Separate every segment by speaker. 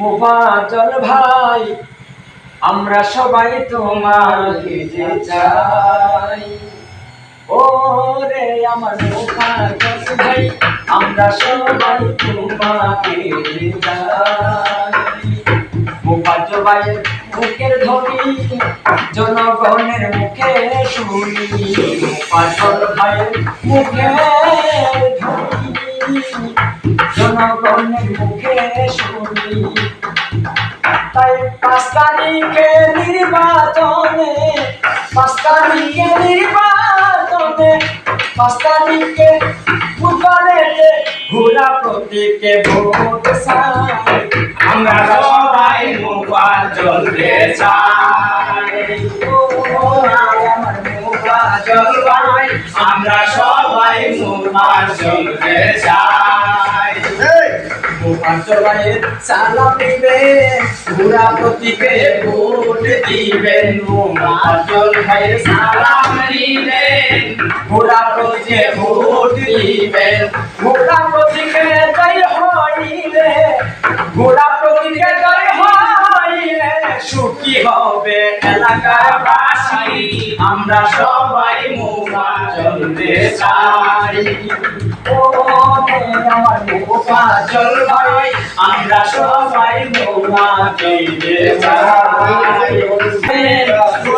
Speaker 1: মুফাজল ভাই, আমরা সবাই তোমাকে যে চাই। ও রে আমার মুফাজল ভাই, আমরা সবাই তোমাকে যে চাই। মুফাজল ভাইয়ের মুখের ধ্বনি জনগণের মুখে শুনি। মুফাজল ভাইয়ের মুখের ধ্বনি জনগণের মুখে শুনি তাই পাঁচ তারিখে নির্বাচনে পাঁচ তারিখে নির্বাচনে পাঁচ তারিখে ভূগোলেতে ঘোরা প্রতীকে ভোট চাই
Speaker 2: আমরা সবাই মোবাইল চলতে চাই
Speaker 1: আমার
Speaker 2: সবাই মোবাইল চলতে চাই।
Speaker 1: মুফাজল ভাইয়ের সালাম দিবেন ঘোরা প্রতীকে ভোট দিবেন মুফাজল ভাইয়ের সালাম
Speaker 2: দিবেন
Speaker 1: ঘোরা প্রতীকে ভোট দিবেন ঘোরা প্রতীকে জয় হইলে ঘোরা প্রতীকে জয় হইলে সুখী হবে এলাকার বাসী,
Speaker 2: আমরা সবাই মোবাইল চলতে চাই।
Speaker 1: ও
Speaker 2: সবাই চলতে চাই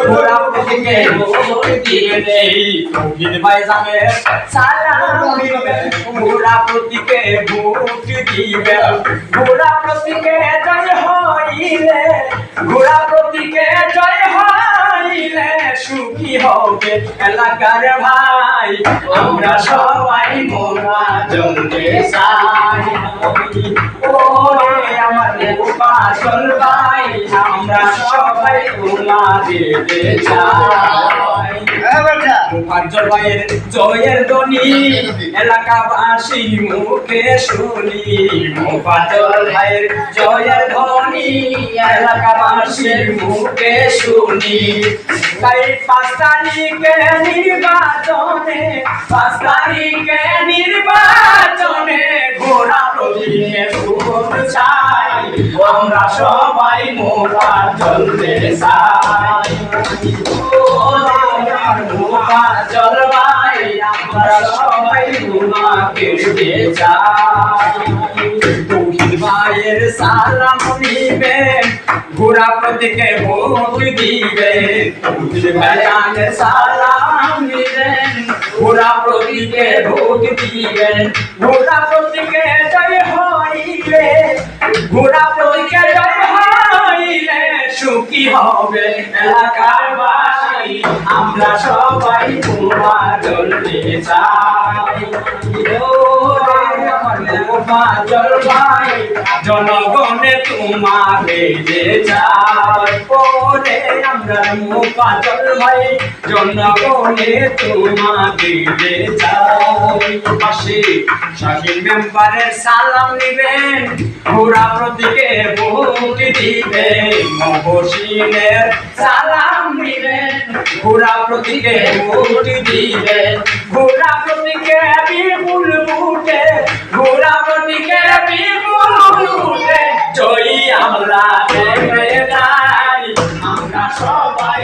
Speaker 1: ঘোরা প্রতীকে ভোট দিবেন তৌহিদ ভাই জানে সালাম ঘোরা প্রতীকে ভোট দিবেন ঘোরা প্রতীকে জয় হইলে ঘোরা প্রতীকে জয় হইলে সুখী হবে এলাকার ভাই।
Speaker 2: আমরা সবাই চাই।
Speaker 1: আমার মুফাজল ভাই
Speaker 2: আমরা সবাই তোমাদের চাই।
Speaker 1: মুফাজ্জল ভাইয়ের জয়ের ধ্বনি এলাকাবাসী মুখে শুনি। মুফাজ্জল ভাইয়ের জয়ের ধ্বনি এলাকাবাসী মুখে শুনি। তাই পাঁচ তারিখে নির্বাচনে নির্বাচনে
Speaker 2: সবাই মোবাইল চলতে চাই।
Speaker 1: জলবাই, আমরা সবাই তোমাকে চাই। ভাইয়ের সালাম নিবেন ঘোড়া প্রতীকে তৌহিদ ভাইয়ের সালাম নিবেন। ঘোড়া প্রতীকে ভোট দিবেন ঘোড়া প্রতীকে জয় হইলে, ঘোড়া প্রতীকে জয় হইলে সুখী হবে এলাকার বাসী। আমরা সবাই তোমার চলতে চাই। আমার ভাই জনগণে তোমাকে যে চাই জনগণে তোমাকে যে চাই পাশে শাহিন মেম্বারের সালাম নিবেন, ঘোড়া প্রতীকে ভোট দিবেন, মহসিনের সালাম নিবেন, ঘোড়া প্রতীকে ভোট দিবেন, ঘোড়া প্রতীকে বিপুল ভোটে, ঘোড়া প্রতীকে বিপুল জয়ী আমরা যাই।
Speaker 2: আমরা সবাই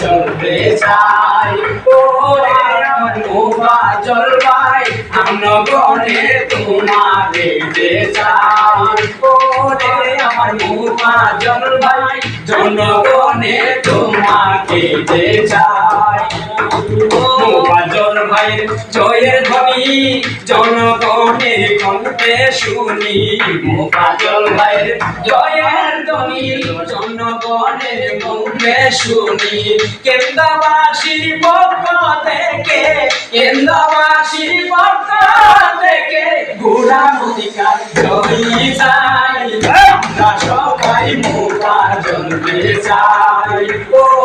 Speaker 2: চলতে চাই
Speaker 1: ওরে আমার মুফাজ্জল ভাই আমরা গনে তোমাদের যে চাই। ওরে আমার মুফাজ্জল ভাই জনগণে তোমাকে যে চাই। ভাইয়ের জয়ের ধ্বনি জনগণে কণ্ঠে শুনি। মুফাজ্জল ভাইয়ের জয়ের ধ্বনি, জনগণের মুখে শুনি। কেন্দ্রবাসীর পক্ষ থেকে কেন্দ্রবাসীর পক্ষ থেকে ঘোড়া অধিকার জয়ী চাই। সবাই মুখা চাই। ওরে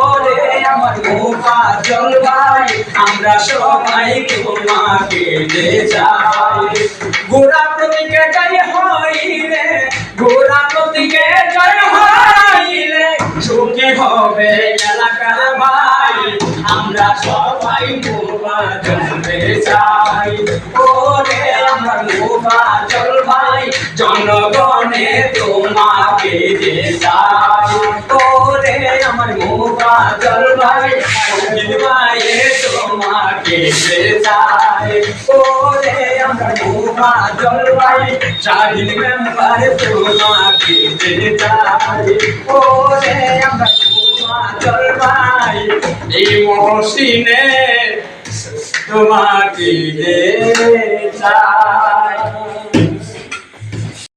Speaker 1: আমার মুখা আমরা সবাই তোমাকে যে চাই ঘোড়া প্রতীকে জয় হইলে ঘোড়া প্রতীকে জয় হবে আমরা সবাই মোবা জমতে চাই। ওরে আমরা মোবা জল ভাই জনগণে তোমাকে যে চাই। ওরে আমার মুফাজল ভাই ভাইয়ে তোমাকে চাই ওরে আমার মুফাজল ভাই শাহিদ মেম্বার তোমাকে চাই ওরে আমার যে চাই।